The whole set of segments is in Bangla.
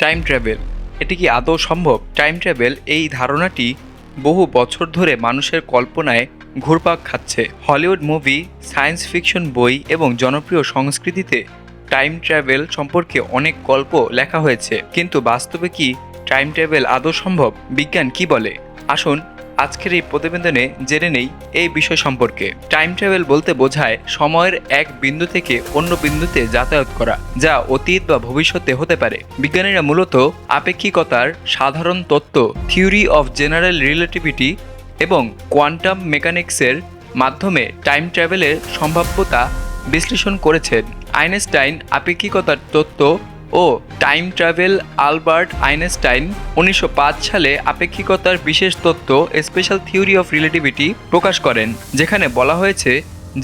টাইম ট্রাভেল এটি কি আদৌ সম্ভব? টাইম ট্রাভেল এই ধারণাটি বহু বছর ধরে মানুষের কল্পনায় ঘুরপাক খাচ্ছে। হলিউড মুভি সায়েন্স ফিকশন বই এবং জনপ্রিয় সংস্কৃতিতে টাইম ট্রাভেল সম্পর্কে অনেক গল্প লেখা হয়েছে। কিন্তু বাস্তবে কি টাইম ট্রাভেল আদৌ সম্ভব? বিজ্ঞান কি বলে? আসুন, আজকের এই প্রতিবেদনে জেনে নেই এই বিষয় সম্পর্কে। টাইম ট্রাভেল বলতে বোঝায় সময়ের এক বিন্দু থেকে অন্য বিন্দুতে যাতায়াত করা, যা অতীত বা ভবিষ্যতে হতে পারে। বিজ্ঞানীরা মূলত আপেক্ষিকতার সাধারণ তত্ত্ব থিওরি অফ জেনারেল রিলেটিভিটি এবং কোয়ান্টাম মেকানিক্সের মাধ্যমে টাইম ট্রাভেলের সম্ভাব্যতা বিশ্লেষণ করেছেন। আইনস্টাইন আপেক্ষিকতার তত্ত্ব ও টাইম ট্রাভেল আলবার্ট আইনস্টাইন উনিশশো পাঁচ সালে আপেক্ষিকতার বিশেষ তত্ত্ব স্পেশাল থিওরি অফ রিলেটিভিটি প্রকাশ করেন, যেখানে বলা হয়েছে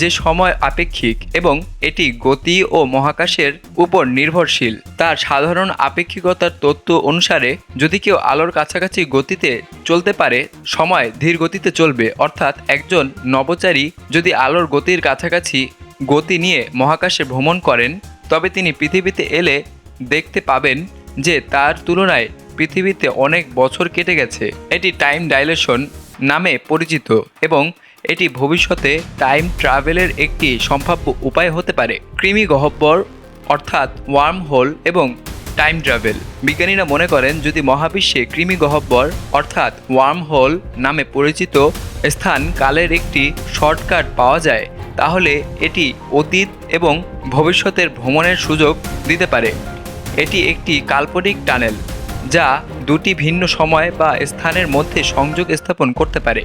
যে সময় আপেক্ষিক এবং এটি গতি ও মহাকাশের উপর নির্ভরশীল। তার সাধারণ আপেক্ষিকতার তত্ত্ব অনুসারে যদি কেউ আলোর কাছাকাছি গতিতে চলতে পারে, সময় ধীর গতিতে চলবে, অর্থাৎ একজন নবচারী যদি আলোর গতির কাছাকাছি গতি নিয়ে মহাকাশে ভ্রমণ করেন, তবে তিনি পৃথিবীতে এলে দেখতে পাবেন যে তার তুলনায় পৃথিবীতে অনেক বছর কেটে গেছে। এটি টাইম ডাইলেশন নামে পরিচিত এবং এটি ভবিষ্যতে টাইম ট্রাভেলের একটি সম্ভাব্য উপায় হতে পারে। কৃমি গহ্বর, অর্থাৎ ওয়ার্ম হোল এবং টাইম ট্রাভেল। বিজ্ঞানীরা মনে করেন, যদি মহাবিশ্বে কৃমি গহ্বর, অর্থাৎ ওয়ার্ম হোল নামে পরিচিত স্থান কালের একটি শর্টকাট পাওয়া যায়, তাহলে এটি অতীত এবং ভবিষ্যতের ভ্রমণের সুযোগ দিতে পারে। এটি একটি কাল্পনিক টানেল, যা দুটি ভিন্ন সময় বা স্থানের মধ্যে সংযোগ স্থাপন করতে পারে।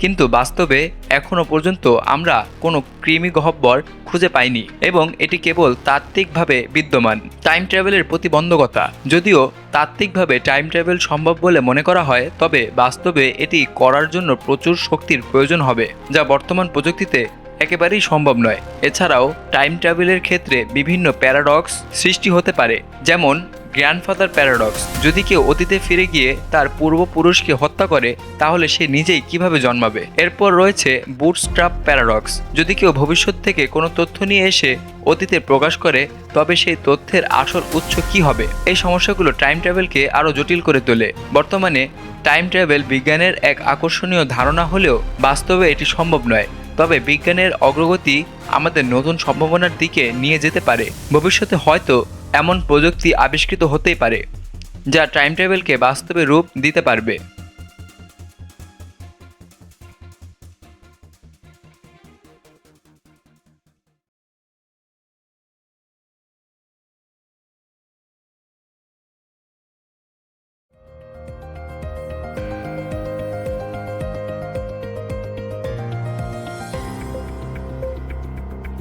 কিন্তু বাস্তবে এখনও পর্যন্ত আমরা কোনো কৃমি গহ্বর খুঁজে পাইনি এবং এটি কেবল তাত্ত্বিকভাবে বিদ্যমান। টাইম ট্রাভেলের প্রতিবন্ধকতা। যদিও তাত্ত্বিকভাবে টাইম ট্রাভেল সম্ভব বলে মনে করা হয়, তবে বাস্তবে এটি করার জন্য প্রচুর শক্তির প্রয়োজন হবে, যা বর্তমান প্রযুক্তিতে একেবারেই সম্ভব নয়। এছাড়াও টাইম ট্রাভেলের ক্ষেত্রে বিভিন্ন প্যারাডক্স সৃষ্টি হতে পারে, যেমন গ্র্যান্ডফাদার প্যারাডক্স যদি কেউ অতীতে ফিরে গিয়ে তার পূর্বপুরুষকে হত্যা করে, তাহলে সে নিজেই কীভাবে জন্মাবে? এরপর রয়েছে বুটস্ট্রাপ প্যারাডক্স যদি কেউ ভবিষ্যৎ থেকে কোনো তথ্য নিয়ে এসে অতীতে প্রকাশ করে, তবে সেই তথ্যের আসল উৎস কি হবে? এই সমস্যাগুলো টাইম ট্রাভেলকে আরও জটিল করে তোলে। বর্তমানে টাইম ট্রাভেল বিজ্ঞানের এক আকর্ষণীয় ধারণা হলেও বাস্তবে এটি সম্ভব নয়। তবে বিজ্ঞানের অগ্রগতি আমাদের নতুন সম্ভাবনার দিকে নিয়ে যেতে পারে। ভবিষ্যতে হয়তো এমন প্রযুক্তি আবিষ্কৃত হতেই পারে, যা টাইম টেবিলকে বাস্তবে রূপ দিতে পারবে।